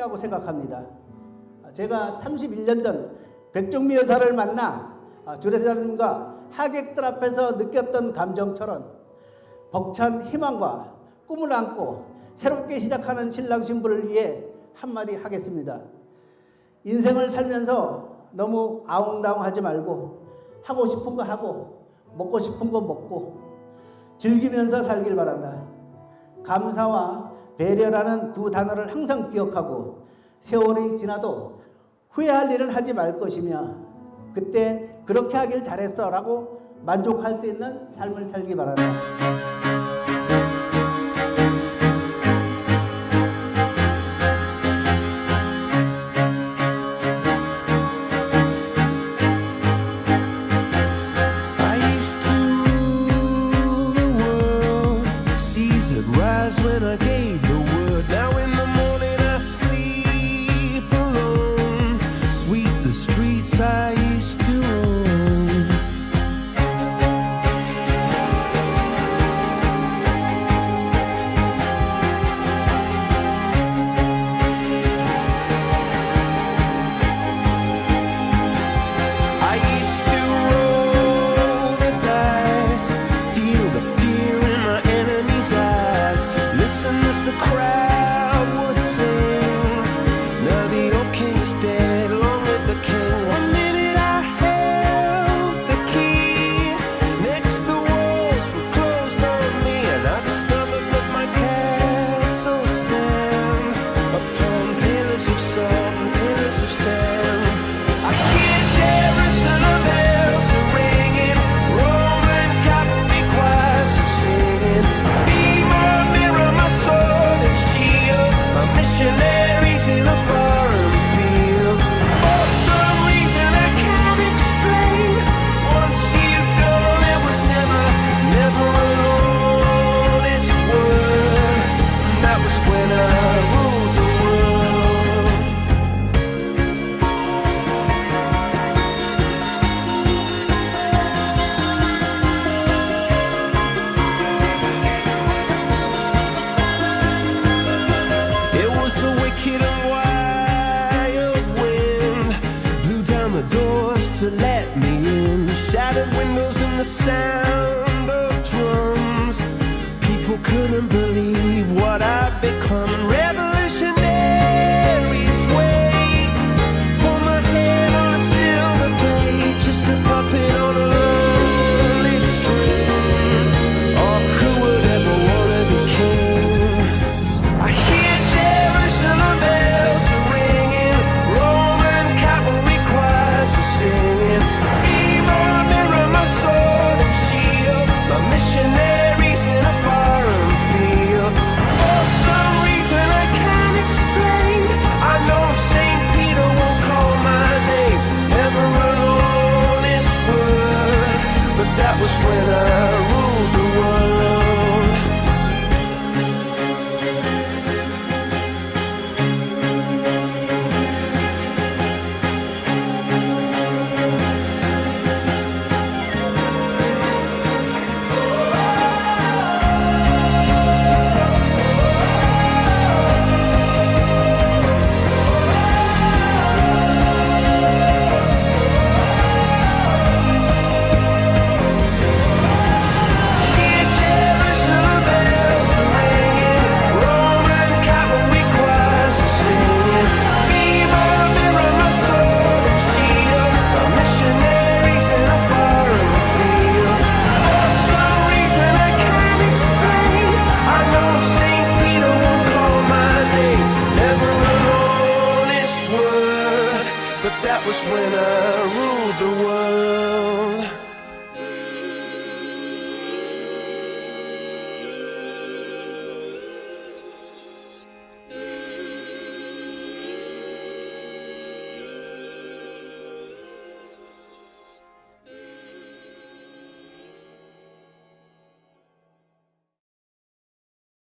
행복이라고 생각합니다. 제가 31년 전 백종미 여사를 만나 아, 주례사님과 하객들 앞에서 느꼈던 감정처럼 벅찬 희망과 꿈을 안고 새롭게 시작하는 신랑 신부를 위해 한마디 하겠습니다. 인생을 살면서 너무 아웅다웅하지 말고 하고 싶은 거 하고 먹고 싶은 거 먹고 즐기면서 살길 바란다. 감사와 배려라는 두 단어를 항상 기억하고 세월이 지나도 후회할 일은 하지 말 것이며 그때 그렇게 하길 잘했어 라고 만족할 수 있는 삶을 살기 바란다. Wicked and wild wind blew down the doors to let me in. Shattered windows and the sound this when I ruled the world.